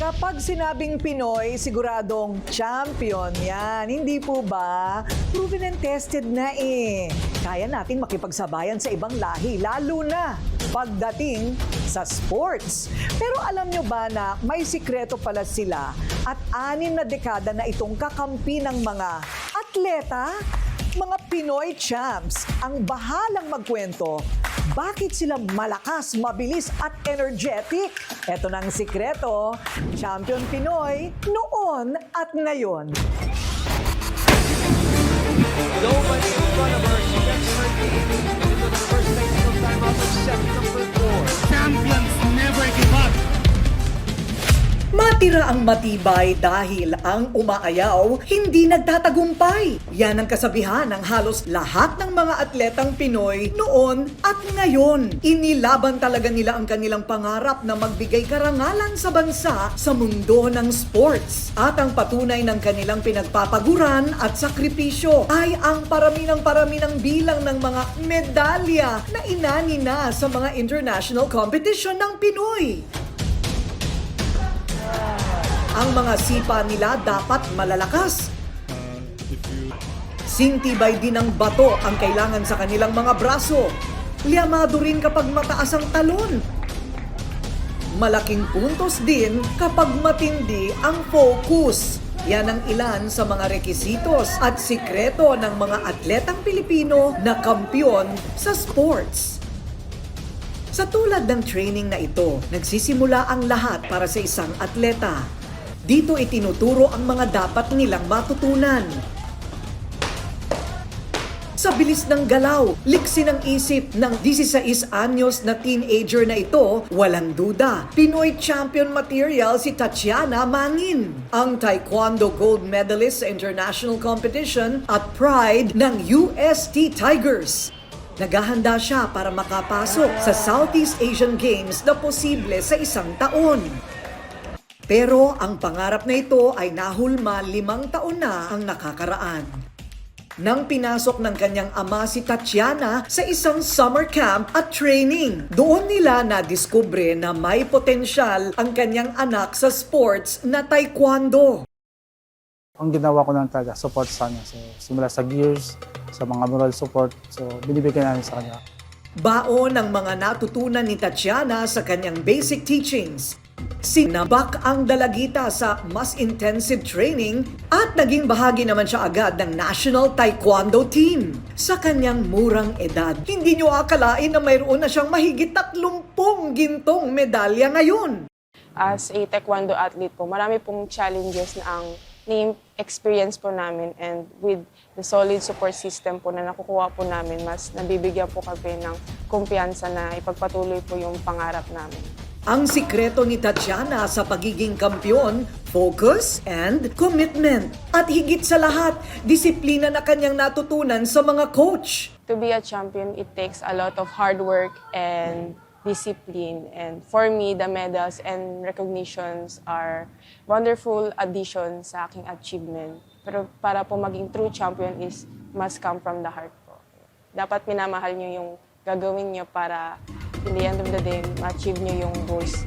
Kapag sinabing Pinoy, siguradong champion yan. Hindi po ba? Proven and tested na eh. Kaya nating makipagsabayan sa ibang lahi, lalo na pagdating sa sports. Pero alam nyo ba na may sikreto pala sila at anim na dekada na itong kakampi ng mga atleta? Mga Pinoy champs ang bahalang magkwento bakit sila malakas, mabilis at energetic? Ito na ang sikreto, Champion Pinoy noon at ngayon. Champions never give up. Matira ang matibay dahil ang umaayaw hindi nagtatagumpay. Yan ang kasabihan ng halos lahat ng mga atletang Pinoy noon at ngayon. Inilaban talaga nila ang kanilang pangarap na magbigay karangalan sa bansa sa mundo ng sports. At ang patunay ng kanilang pinagpapaguran at sakripisyo ay ang parami ng parami ng bilang ng mga medalya na inani na sa mga international competition ng Pinoy. Ang mga sipa nila dapat malalakas. Sintibay din ng bato ang kailangan sa kanilang mga braso. Liamado rin kapag mataas ang talon. Malaking puntos din kapag matindi ang focus. Yan ang ilan sa mga rekisitos at sikreto ng mga atletang Pilipino na kampyon sa sports. Sa tulad ng training na ito, nagsisimula ang lahat para sa isang atleta. Dito itinuturo ang mga dapat nilang matutunan. Sa bilis ng galaw, liksi ng isip ng 16 anyos na teenager na ito, walang duda. Pinoy champion material si Tatiana Mangin, ang taekwondo gold medalist sa international competition at pride ng UST Tigers. Naghahanda siya para makapasok sa Southeast Asian Games na posible sa isang taon. Pero ang pangarap na ito ay nahulma limang taon na ang nakakaraan. Nang pinasok ng kanyang ama si Tatiana sa isang summer camp at training, doon nila na-discover na may potensyal ang kanyang anak sa sports na taekwondo. ang ginawa ko lang talaga, support sa kanya. So, simula sa gears, sa mga moral support, so binibigyan namin sa kanya. Baon ang mga natutunan ni Tatiana sa kanyang basic teachings. Sinabak ang dalagita sa mas intensive training at naging bahagi naman siya agad ng National Taekwondo Team. Sa kanyang murang edad, hindi niyo akalain na mayroon na siyang mahigit 30 gintong medalya ngayon. as a taekwondo athlete po, marami pong challenges na ang ni-experience po namin and with the solid support system po na nakukuha po namin, mas nabibigyan po kami ng kumpiyansa na ipagpatuloy po yung pangarap namin. Ang sikreto ni Tatiana sa pagiging kampyon, focus and commitment. At higit sa lahat, disiplina na kanyang natutunan sa mga coach. To be a champion, it takes a lot of hard work and discipline. And for me, the medals and recognitions are wonderful addition sa aking achievement. Pero para po maging true champion is must come from the heart po. Dapat minamahal nyo yung gagawin nyo para in the end of the day, ma-achieve nyo yung goals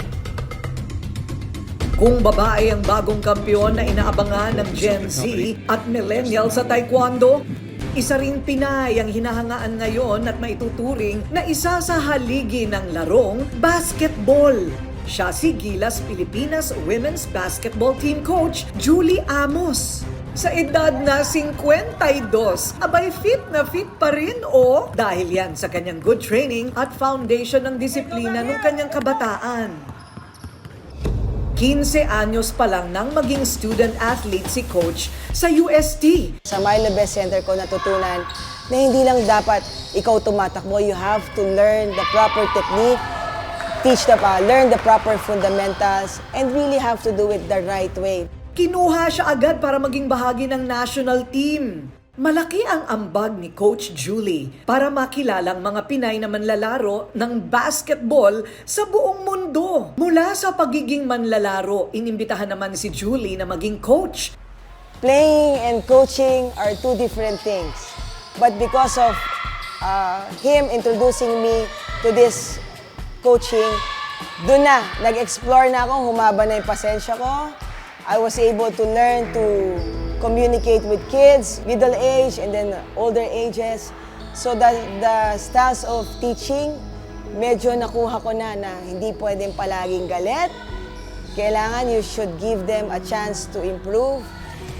Kung babae ang bagong kampyon na inaabangan ng Gen Z at millennial sa taekwondo, isa ring Pinay ang hinahangaan ngayon at maituturing na isa sa haligi ng larong basketball. Siya si Gilas Pilipinas Women's Basketball Team Coach Julie Amos. Sa edad na 52, abay fit na fit pa rin o dahil yan sa kanyang good training at foundation ng disiplina ng kanyang kabataan. 15 anyos pa lang nang maging student athlete si coach sa UST. Sa Marlo Best Center ko natutunan na hindi lang dapat ikaw tumatakbo, you have to learn the proper technique, teach the, uh, learn the proper fundamentals, and really have to do it the right way. Kinuha siya agad para maging bahagi ng national team. Malaki ang ambag ni Coach Julie para makilalang mga Pinay na manlalaro ng basketball sa buong mundo. Mula sa pagiging manlalaro, inimbitahan naman si Julie na maging coach. Playing and coaching are two different things. But because of uh, him introducing me to this coaching, Doon na, nag-explore na ako, humaba na yung pasensya ko. I was able to learn to communicate with kids, middle age, and then older ages. So the, the styles of teaching, medyo nakuha ko na na hindi pwedeng palaging galit. Kailangan you should give them a chance to improve.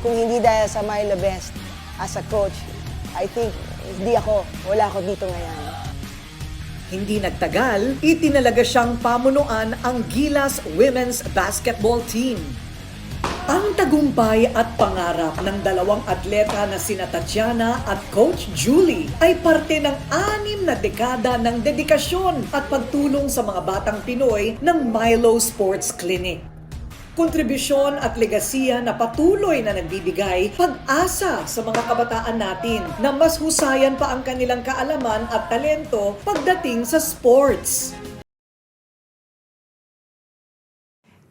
Kung hindi dahil sa Milo Best as a coach, I think hindi ako, wala ako dito ngayon. Hindi nagtagal, itinalaga siyang pamunuan ang Gilas Women's Basketball Team. Ang tagumpay at pangarap ng dalawang atleta na sina Tatiana at Coach Julie ay parte ng anim na dekada ng dedikasyon at pagtulong sa mga batang Pinoy ng Milo Sports Clinic. Kontribusyon at legasiya na patuloy na nagbibigay pag-asa sa mga kabataan natin na mas husayan pa ang kanilang kaalaman at talento pagdating sa sports.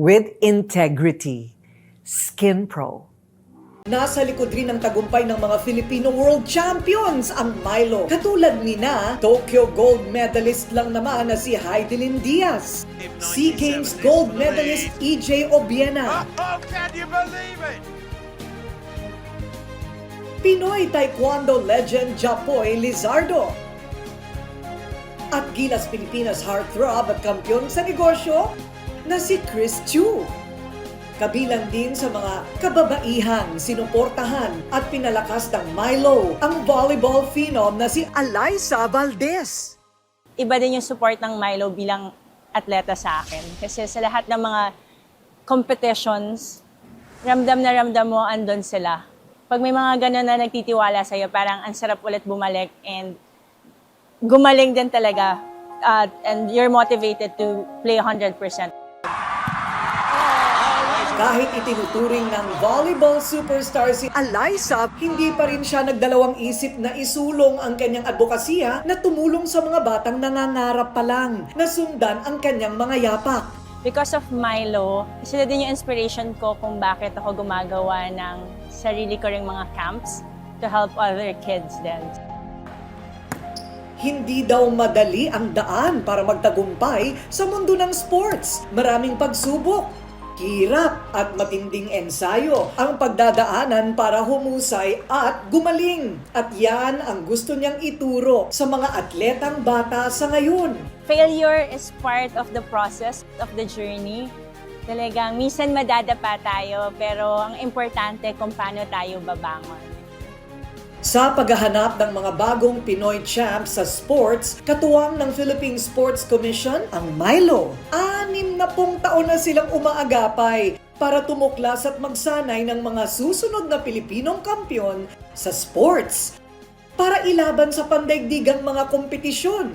with integrity. Skin Pro. Nasa likod rin ng tagumpay ng mga Filipino World Champions ang Milo. Katulad ni na Tokyo Gold Medalist lang naman na si Heidelin Diaz. SEA Games Gold Medalist EJ Obiena. Can you believe it? Pinoy Taekwondo legend Japoy Lizardo. At Gilas Pilipinas heartthrob at kampiyon sa negosyo na si Chris Chu. Kabilang din sa mga kababaihang sinuportahan at pinalakas ng Milo ang volleyball phenom na si Alyssa Valdez. iba din yung support ng Milo bilang atleta sa akin. Kasi sa lahat ng mga competitions, ramdam na ramdam mo andon sila. Pag may mga ganun na nagtitiwala sa'yo, parang ang sarap ulit bumalik and gumaling din talaga. Uh, and you're motivated to play 100%. Kahit itinuturing ng volleyball superstar si Alyssa, hindi pa rin siya nagdalawang isip na isulong ang kanyang advokasya na tumulong sa mga batang nangangarap pa lang na sundan ang kanyang mga yapak. Because of Milo, sila din yung inspiration ko kung bakit ako gumagawa ng sarili ko ring mga camps to help other kids din. Hindi daw madali ang daan para magtagumpay sa mundo ng sports. Maraming pagsubok, hirap at matinding ensayo ang pagdadaanan para humusay at gumaling. At yan ang gusto niyang ituro sa mga atletang bata sa ngayon. Failure is part of the process of the journey. Talagang minsan madadapa tayo, pero ang importante kung paano tayo babangon. Sa paghahanap ng mga bagong Pinoy champs sa sports, katuwang ng Philippine Sports Commission ang Milo. Anim na pong taon na silang umaagapay para tumuklas at magsanay ng mga susunod na Pilipinong kampyon sa sports para ilaban sa pandaigdigang mga kompetisyon.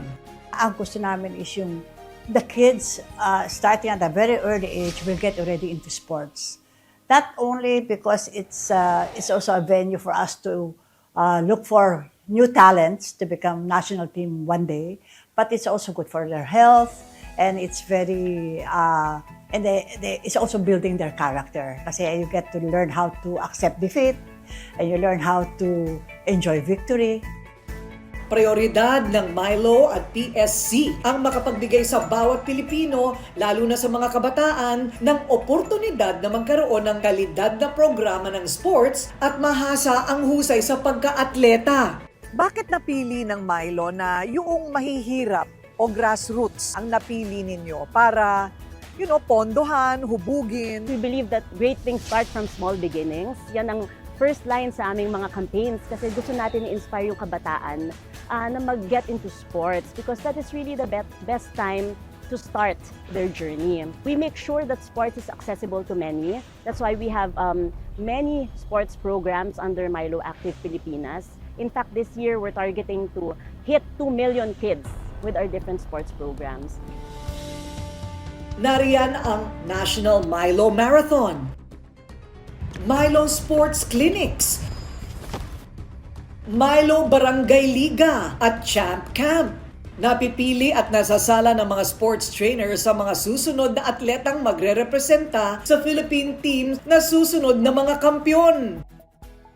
ang gusto namin is yung the kids uh, starting at a very early age will get already into sports. Not only because it's uh, it's also a venue for us to uh, look for new talents to become national team one day, but it's also good for their health and it's very uh, and they, they, it's also building their character kasi you get to learn how to accept defeat, and you learn how to enjoy victory. Prioridad ng Milo at PSC ang makapagbigay sa bawat Pilipino, lalo na sa mga kabataan, ng oportunidad na magkaroon ng kalidad na programa ng sports at mahasa ang husay sa pagka-atleta. Bakit napili ng Milo na yung mahihirap o grassroots ang napili ninyo para, you know, pondohan, hubugin? We believe that great things start from small beginnings. Yan ang first line sa aming mga campaigns kasi gusto natin i-inspire yung kabataan ah, na mag-get into sports because that is really the bet- best time to start their journey. We make sure that sports is accessible to many. That's why we have um, many sports programs under Milo Active Pilipinas. In fact, this year we're targeting to hit 2 million kids with our different sports programs. Nariyan ang National Milo Marathon, Milo Sports Clinics, Milo Barangay Liga at Champ Camp. Napipili at nasasala ng mga sports trainer sa mga susunod na atletang magre-representa sa Philippine team na susunod na mga kampyon.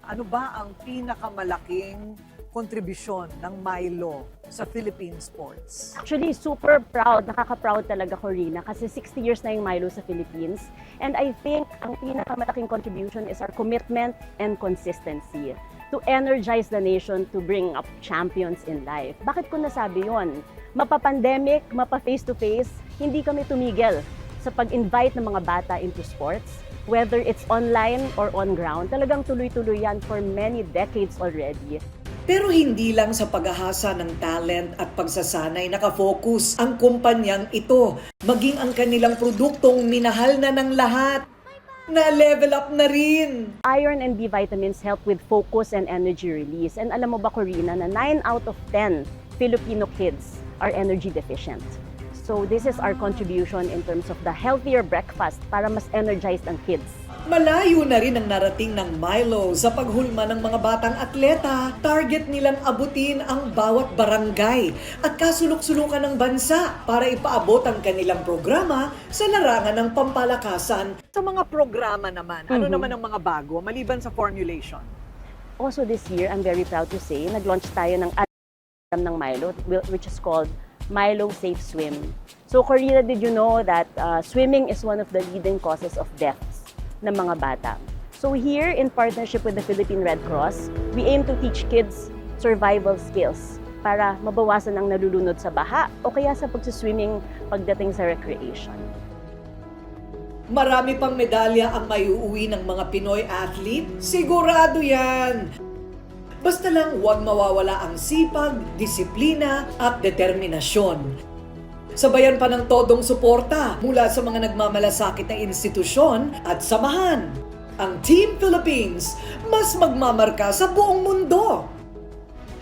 Ano ba ang pinakamalaking kontribusyon ng Milo sa Philippine sports? Actually, super proud. Nakaka-proud talaga ko, Rina, kasi 60 years na yung Milo sa Philippines. And I think ang pinakamalaking contribution is our commitment and consistency to energize the nation to bring up champions in life. Bakit ko nasabi yon? Mapa-pandemic, mapa-face-to-face, hindi kami tumigil sa pag-invite ng mga bata into sports. Whether it's online or on ground, talagang tuloy-tuloy yan for many decades already. Pero hindi lang sa paghahasa ng talent at pagsasanay nakafocus ang kumpanyang ito, maging ang kanilang produktong minahal na ng lahat. Na level up na rin. Iron and B vitamins help with focus and energy release. And alam mo ba, Corina, na 9 out of 10 Filipino kids are energy deficient. So this is our contribution in terms of the healthier breakfast para mas energized ang kids. Malayo na rin ang narating ng Milo sa paghulma ng mga batang atleta. Target nilang abutin ang bawat barangay at kasulok-sulukan ng bansa para ipaabot ang kanilang programa sa larangan ng pampalakasan. Sa mga programa naman, ano Mhm. naman ang mga bago maliban sa formulation? Also this year, I'm very proud to say, nag-launch tayo ng program ng Milo, which is called Milo Safe Swim. So, Corina, did you know that uh, swimming is one of the leading causes of deaths ng mga bata? So here, in partnership with the Philippine Red Cross, we aim to teach kids survival skills para mabawasan ang nalulunod sa baha o kaya sa pagsiswimming pagdating sa recreation. Marami pang medalya ang maiuwi ng mga Pinoy athlete? Sigurado yan! Basta lang huwag mawawala ang sipag, disiplina at determinasyon. Sabayan pa ng todong suporta mula sa mga nagmamalasakit na institusyon at samahan. Ang Team Philippines mas magmamarka sa buong mundo.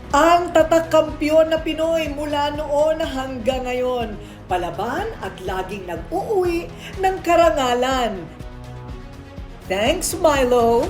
Ang tatak kampiyon na Pinoy mula noon hanggang ngayon, palaban at laging nag-uuwi ng karangalan. Thanks, Milo!